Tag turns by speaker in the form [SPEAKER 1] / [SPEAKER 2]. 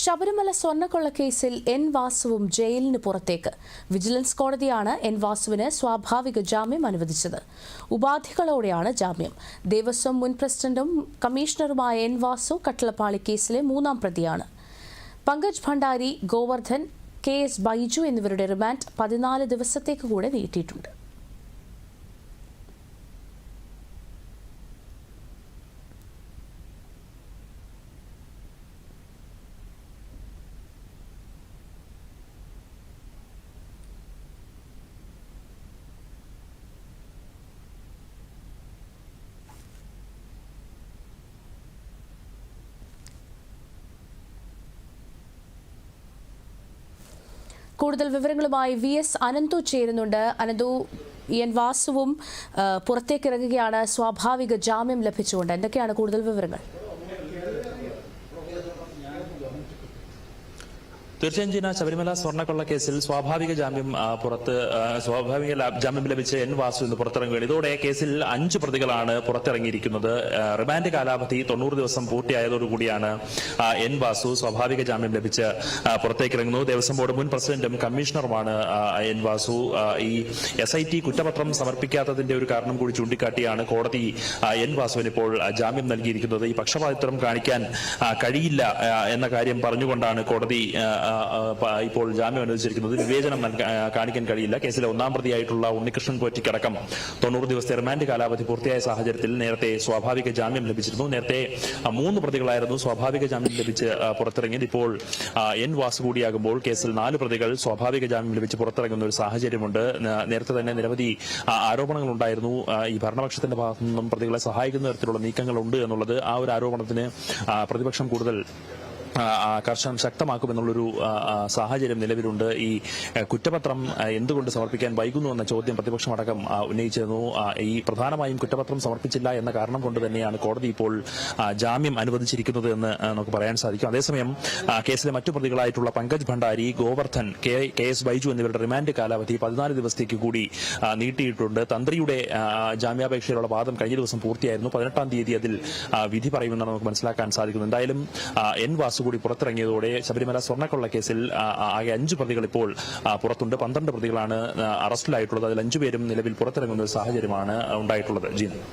[SPEAKER 1] ശബരിമല സ്വർണക്കൊള്ള കേസിൽ എൻ വാസുവും ജയിലിന് പുറത്തേക്ക്. വിജിലൻസ് കോടതിയാണ് എൻ വാസുവിന് സ്വാഭാവിക ജാമ്യം അനുവദിച്ചത്. ഉപാധികളോടെയാണ് ജാമ്യം. ദേവസ്വം മുൻ പ്രസിഡന്റും കമ്മീഷണറുമായ എൻ വാസു കട്ടളപ്പാളി കേസിലെ മൂന്നാം പ്രതിയാണ്. പങ്കജ് ഭണ്ഡാരി ഗോവർദ്ധൻ കെ എസ് ബൈജു എന്നിവരുടെ റിമാൻഡ് പതിനാല് ദിവസത്തേക്ക് കൂടെ നീട്ടിയിട്ടുണ്ട്. കൂടുതൽ വിവരങ്ങളുമായി വി എസ് അനന്തു ചേരുന്നുണ്ട്. അനന്തു എൻ വാസുവും പുറത്തേക്കിറങ്ങുകയാണ് സ്വാഭാവിക ജാമ്യം ലഭിച്ചുകൊണ്ട് എന്തൊക്കെയാണ് കൂടുതൽ വിവരങ്ങൾ?
[SPEAKER 2] തീർച്ചയായും ജീന ശബരിമല സ്വർണക്കൊള്ള കേസിൽ സ്വാഭാവിക ജാമ്യം പുറത്ത് സ്വാഭാവിക ജാമ്യം ലഭിച്ച എൻ വാസു ഇന്ന് പുറത്തിറങ്ങുകയാണ്. ഇതോടെ കേസിൽ അഞ്ച് പ്രതികളാണ് പുറത്തിറങ്ങിയിരിക്കുന്നത്. റിമാൻഡ് കാലാവധി തൊണ്ണൂറ് ദിവസം പൂർത്തിയായതോടുകൂടിയാണ് എൻ വാസു സ്വാഭാവിക ജാമ്യം ലഭിച്ച് പുറത്തേക്ക് ഇറങ്ങുന്നത് ദേവസ്വം ബോർഡ് മുൻ പ്രസിഡന്റും കമ്മീഷണറുമാണ് എൻ വാസു. ഈ എസ് ഐ ടി കുറ്റപത്രം സമർപ്പിക്കാത്തതിന്റെ ഒരു കാരണം കൂടി ചൂണ്ടിക്കാട്ടിയാണ് കോടതി എൻ വാസുവിന് ഇപ്പോൾ ജാമ്യം നൽകിയിരിക്കുന്നത്. ഈ പക്ഷപാതിത്വം കാണിക്കാൻ കഴിയില്ല എന്ന കാര്യം പറഞ്ഞുകൊണ്ടാണ് കോടതി ഇപ്പോൾ ജാമ്യം അനുവദിച്ചിരിക്കുന്നത് വിവേചനം കാണിക്കാൻ കഴിയില്ല. കേസിലെ ഒന്നാം പ്രതിയായിട്ടുള്ള ഉണ്ണികൃഷ്ണൻ പോറ്റിക്കടക്കം തൊണ്ണൂറ് ദിവസത്തെ റിമാൻഡ് കാലാവധി പൂർത്തിയായ സാഹചര്യത്തിൽ നേരത്തെ സ്വാഭാവിക ജാമ്യം ലഭിച്ചിരുന്നു. നേരത്തെ മൂന്ന് പ്രതികളായിരുന്നു സ്വാഭാവിക ജാമ്യം ലഭിച്ച് പുറത്തിറങ്ങിയത്. ഇപ്പോൾ എൻ വാസു കൂടിയാകുമ്പോൾ കേസിൽ നാല് പ്രതികൾ സ്വാഭാവിക ജാമ്യം ലഭിച്ച് പുറത്തിറങ്ങുന്ന ഒരു സാഹചര്യമുണ്ട്. നേരത്തെ തന്നെ നിരവധി ആരോപണങ്ങൾ ഉണ്ടായിരുന്നു ഈ ഭരണപക്ഷത്തിന്റെ ഭാഗത്തു നിന്നും പ്രതികളെ സഹായിക്കുന്ന തരത്തിലുള്ള നീക്കങ്ങളുണ്ട് എന്നുള്ളത് ആ ഒരു ആരോപണത്തിന് പ്രതിപക്ഷം കൂടുതൽ കർശനം ശക്തമാക്കുമെന്നുള്ളൊരു സാഹചര്യം നിലവിലുണ്ട്. ഈ കുറ്റപത്രം എന്തുകൊണ്ട് സമർപ്പിക്കാൻ വൈകുന്നു എന്ന ചോദ്യം പ്രതിപക്ഷമടക്കം ഉന്നയിച്ചിരുന്നു. ഈ പ്രധാനമായും കുറ്റപത്രം സമർപ്പിച്ചില്ല എന്ന കാരണം കൊണ്ട് തന്നെയാണ് കോടതി ഇപ്പോൾ ജാമ്യം അനുവദിച്ചിരിക്കുന്നത് എന്ന് നമുക്ക് പറയാൻ സാധിക്കും. അതേസമയം കേസിലെ മറ്റു പ്രതികളായിട്ടുള്ള പങ്കജ് ഭണ്ഡാരി ഗോവർദ്ധൻ കെ എസ് ബൈജു എന്നിവരുടെ റിമാൻഡ് കാലാവധി പതിനാല് ദിവസത്തേക്ക് കൂടി നീട്ടിയിട്ടുണ്ട്. തന്ത്രിയുടെ ജാമ്യാപേക്ഷയിലുള്ള വാദം കഴിഞ്ഞ ദിവസം പൂർത്തിയായിരുന്നു. പതിനെട്ടാം തീയതി അതിൽ വിധി പറയുമെന്നാണ് നമുക്ക് മനസ്സിലാക്കാൻ സാധിക്കുന്നത്. എന്തായാലും എൻ വാസു കൂടി പുറത്തിറങ്ങിയതോടെ ശബരിമല സ്വർണക്കൊള്ള കേസിൽ ആകെ അഞ്ച് പ്രതികൾ ഇപ്പോൾ പുറത്തുണ്ട്. പന്ത്രണ്ട് പ്രതികളാണ് അറസ്റ്റിലായിട്ടുള്ളത്. അതിൽ അഞ്ചുപേരും നിലവിൽ പുറത്തിറങ്ങുന്ന ഒരു സാഹചര്യമാണ് ഉണ്ടായിട്ടുള്ളത്. ജീന